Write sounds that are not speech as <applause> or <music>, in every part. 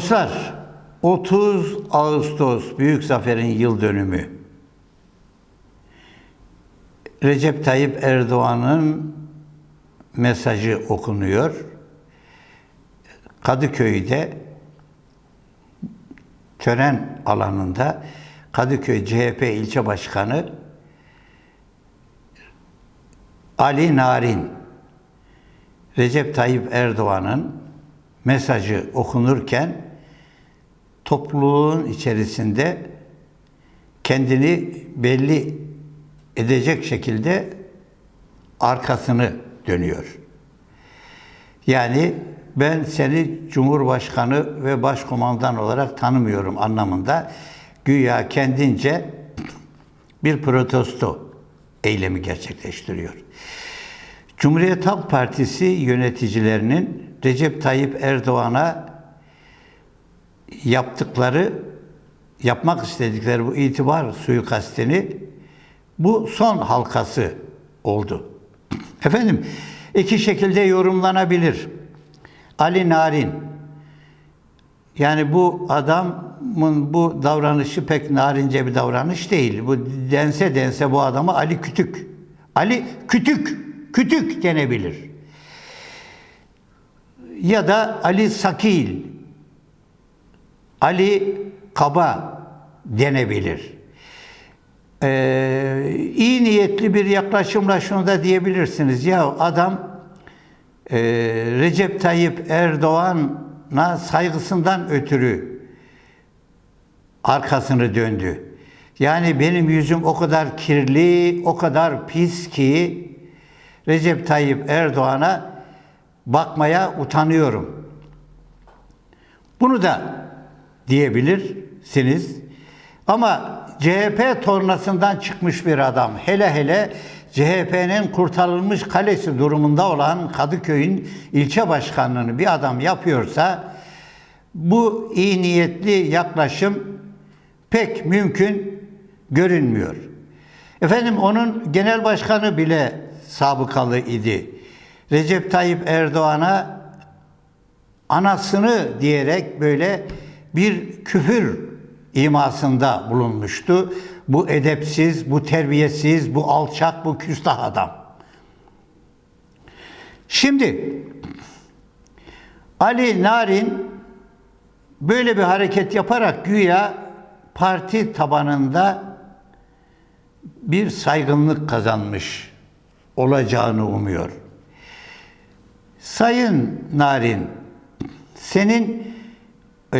Dostlar, 30 Ağustos Büyük Zafer'in yıl dönümü. Recep Tayyip Erdoğan'ın mesajı okunuyor. Kadıköy'de tören alanında Kadıköy CHP ilçe başkanı Ali Narin Recep Tayyip Erdoğan'ın mesajı okunurken topluluğun içerisinde kendini belli edecek şekilde arkasını dönüyor. Yani ben seni Cumhurbaşkanı ve Başkomandan olarak tanımıyorum anlamında güya kendince bir protesto eylemi gerçekleştiriyor. Cumhuriyet Halk Partisi yöneticilerinin Recep Tayyip Erdoğan'a yaptıkları, yapmak istedikleri bu itibar suikastini bu son halkası oldu. <clears throat> Efendim, iki şekilde yorumlanabilir. Ali Narin, yani bu adamın bu davranışı pek narince bir davranış değil. Bu dense dense bu adamı Ali Kütük. Ali Kütük, Kütük denebilir. Ya da Ali Sakil, Ali Kaba denebilir. Ee, iyi niyetli bir yaklaşımla şunu da diyebilirsiniz. Ya adam e, Recep Tayyip Erdoğan'a saygısından ötürü arkasını döndü. Yani benim yüzüm o kadar kirli, o kadar pis ki Recep Tayyip Erdoğan'a bakmaya utanıyorum. Bunu da diyebilirsiniz. Ama CHP tornasından çıkmış bir adam. Hele hele CHP'nin kurtarılmış kalesi durumunda olan Kadıköy'ün ilçe başkanlığını bir adam yapıyorsa bu iyi niyetli yaklaşım pek mümkün görünmüyor. Efendim onun genel başkanı bile sabıkalı idi. Recep Tayyip Erdoğan'a anasını diyerek böyle bir küfür imasında bulunmuştu. Bu edepsiz, bu terbiyesiz, bu alçak, bu küstah adam. Şimdi Ali Narin böyle bir hareket yaparak güya parti tabanında bir saygınlık kazanmış olacağını umuyor. Sayın Narin, senin e,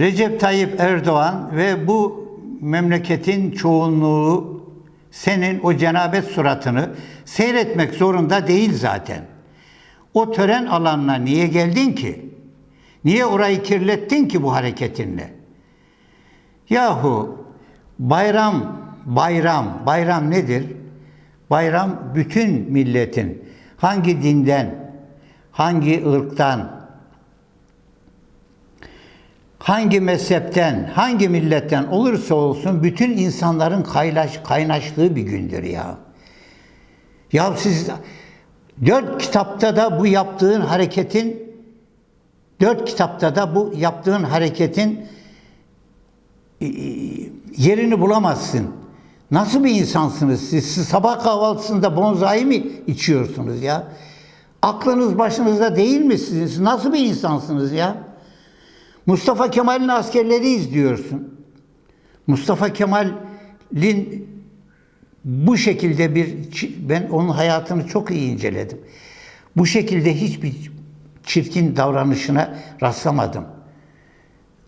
Recep Tayyip Erdoğan ve bu memleketin çoğunluğu senin o cenabet suratını seyretmek zorunda değil zaten. O tören alanına niye geldin ki? Niye orayı kirlettin ki bu hareketinle? Yahu bayram, bayram, bayram nedir? Bayram bütün milletin hangi dinden, hangi ırktan, hangi mezhepten, hangi milletten olursa olsun bütün insanların kaynaş, kaynaştığı bir gündür ya. Ya siz dört kitapta da bu yaptığın hareketin dört kitapta da bu yaptığın hareketin e, yerini bulamazsın. Nasıl bir insansınız siz? Siz sabah kahvaltısında bonzai mi içiyorsunuz ya? Aklınız başınızda değil mi sizin? Siz nasıl bir insansınız ya? Mustafa Kemal'in askerleri izliyorsun. Mustafa Kemal'in bu şekilde bir ben onun hayatını çok iyi inceledim. Bu şekilde hiçbir çirkin davranışına rastlamadım.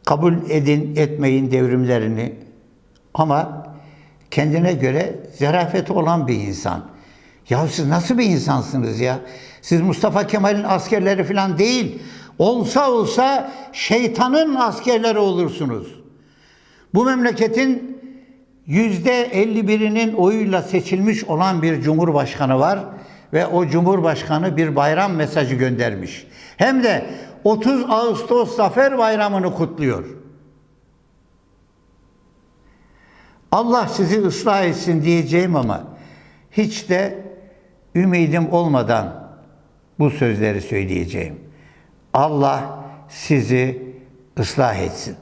Kabul edin etmeyin devrimlerini ama kendine göre zarafeti olan bir insan. Ya siz nasıl bir insansınız ya? Siz Mustafa Kemal'in askerleri falan değil. Olsa olsa şeytanın askerleri olursunuz. Bu memleketin yüzde 51'inin oyuyla seçilmiş olan bir cumhurbaşkanı var ve o cumhurbaşkanı bir bayram mesajı göndermiş. Hem de 30 Ağustos Zafer Bayramı'nı kutluyor. Allah sizi ıslah etsin diyeceğim ama hiç de ümidim olmadan bu sözleri söyleyeceğim. Allah sizi ıslah etsin.